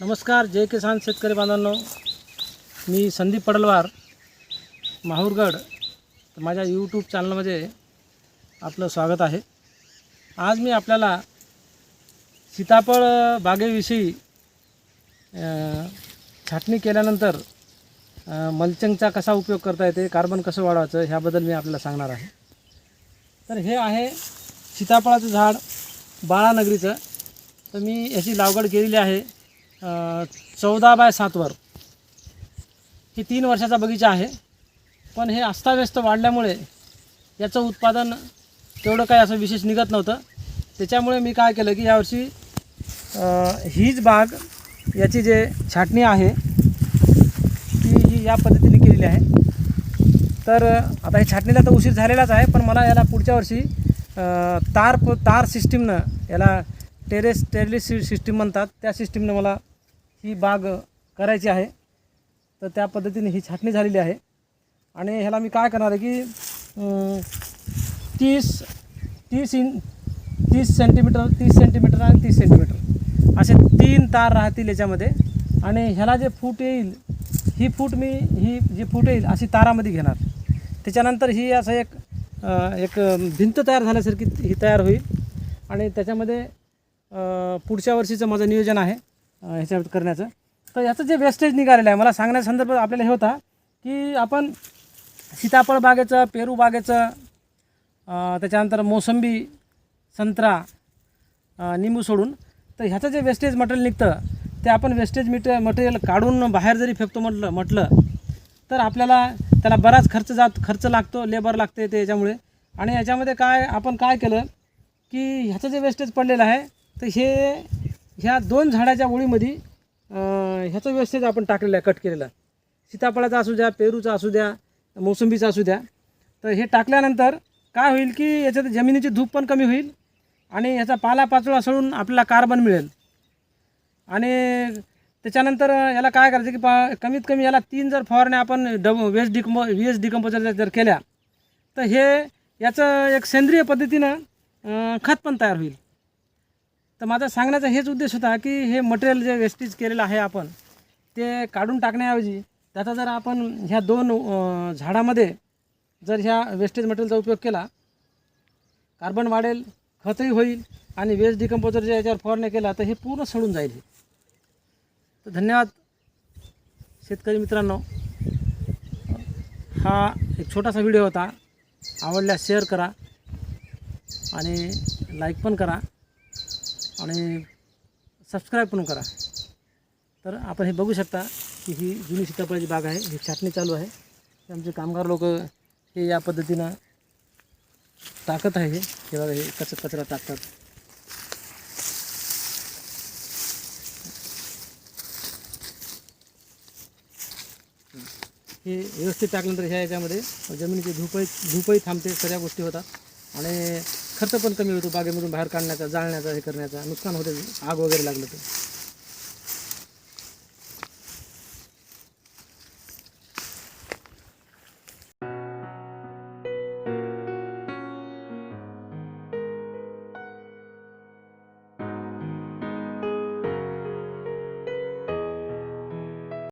नमस्कार जय किसान शेतकरी बांधवांनो. मी संदीप पडलवार माहूरगड. माझ्या यूट्यूब चॅनलमध्ये आपलं स्वागत आहे. आज मी आपल्याला सीताफळ बागेविषयी छाटणी केल्यानंतर अ, मल्चिंगचा कसा उपयोग करता येते कार्बन कसं वाढवायचं ह्याबद्दल मी आपल्याला सांगणार आहे. तर हे आहे सीताफळाचं झाड बाळानगरीचं. तर मी याची लागवड केलेली आहे. चौदा बाय सातवर ही तीन वर्षाचा बगीचा आहे. पण हे अस्ताव्यस्त वाढल्यामुळे याचं उत्पादन तेवढं काही असं विशेष निघत नव्हतं. त्याच्यामुळे मी काय केलं की यावर्षी हीच बाग याची जे छाटणी आहे ती ही या पद्धतीने केलेली आहे. तर आता हे छाटणीला तर उशीर झालेलाच आहे पण मला याला पुढच्या वर्षी तार तार सिस्टीमनं याला टेरेस टेरेस सिस्टीम म्हणतात. त्या सिस्टीमनं मला ही बाग करायची आहे. तर त्या पद्धतीने ही छाटणी झालेली आहे. आणि ह्याला मी काय करणार आहे की तीस तीस इन तीस सेंटीमीटर तीस सेंटीमीटर आणि तीस सेंटीमीटर असे तीन तार राहतील याच्यामध्ये. आणि ह्याला जे फूट येईल ही फूट मी ही जी फूट येईल अशी तारामध्ये घेणार. त्याच्यानंतर ही असं एक एक भिंत तयार झाल्यासारखी ही तयार होईल. आणि त्याच्यामध्ये पुढच्या वर्षीचं माझं नियोजन आहे. ह्याच्या करण्याचं. तर याचं जे वेस्टेज निघालेलं आहे मला सांगण्याच्या संदर्भात आपल्याला हे होता की आपण सीताफळ बागेचं पेरू बागेचं त्याच्यानंतर मोसंबी संत्रा निंबू सोडून तर ह्याचं जे वेस्टेज मटेरियल निघतं ते आपण वेस्टेज मिट मटेरियल काढून बाहेर जरी फेकतो म्हटलं म्हटलं तर आपल्याला त्याला बराच खर्च जात खर्च लागतो लेबर लागते ते याच्यामुळे. आणि याच्यामध्ये काय आपण काय केलं की ह्याचं जे वेस्टेज पडलेलं आहे तर हे ह्या दोन झाडाच्या ओळीमध्ये ह्याचं व्यवस्थित आपण टाकलेलं आहे कट केलेलं सीताफळाचा असू द्या पेरूचा असू द्या मोसंबीचा असू द्या. तर हे टाकल्यानंतर काय होईल की याच्यात जमिनीची धूप पण कमी होईल आणि ह्याचा पालापाचोळा सळून आपल्याला कार्बन मिळेल. आणि त्याच्यानंतर याला काय करायचं की पा कमीत कमी याला तीन जर फवारण्या आपण डब वेस्ट डिकंपो वेस्ट डिकंपोजर जर केल्या तर हे याचं एक सेंद्रिय पद्धतीनं खत पण तयार होईल. तर माझा सांगण्याचा हेच उद्देश होता की हे मटेरियल जे वेस्टेज केलेलं आहे आपण ते काढून टाकण्याऐवजी त्याचा जर आपण ह्या दोन झाडामध्ये जर ह्या वेस्टेज मटेरियलचा उपयोग केला कार्बन वाढेल खतही होईल आणि वेस्ट डिकम्पोजर जे याच्यावर फवारणी केला तर हे पूर्ण सडून जाईल तर धन्यवाद शेतकरी मित्रांनो. हा एक छोटासा व्हिडिओ होता. आवडल्यास शेअर करा आणि लाईक पण करा. आणि सबस्क्राईब पण करा. तर आपण हे बघू शकता की ही जुनी सीताफळाची बाग आहे ही छाटणी चालू आहे. आमचे कामगार लोक हे या पद्धतीनं टाकत आहे हे. हे बघा हे कचरा कचरा टाकतात. हे व्यवस्थित टाकल्यानंतर ह्या याच्यामध्ये जमिनीची धूपही धूपही थांबते सगळ्या गोष्टी होतात. आणि खर्च पण कमी होतो बागेमधून बाहेर काढण्याचा जाळण्याचा हे करण्याचा नुकसान होते आग वगैरे लागलं तर.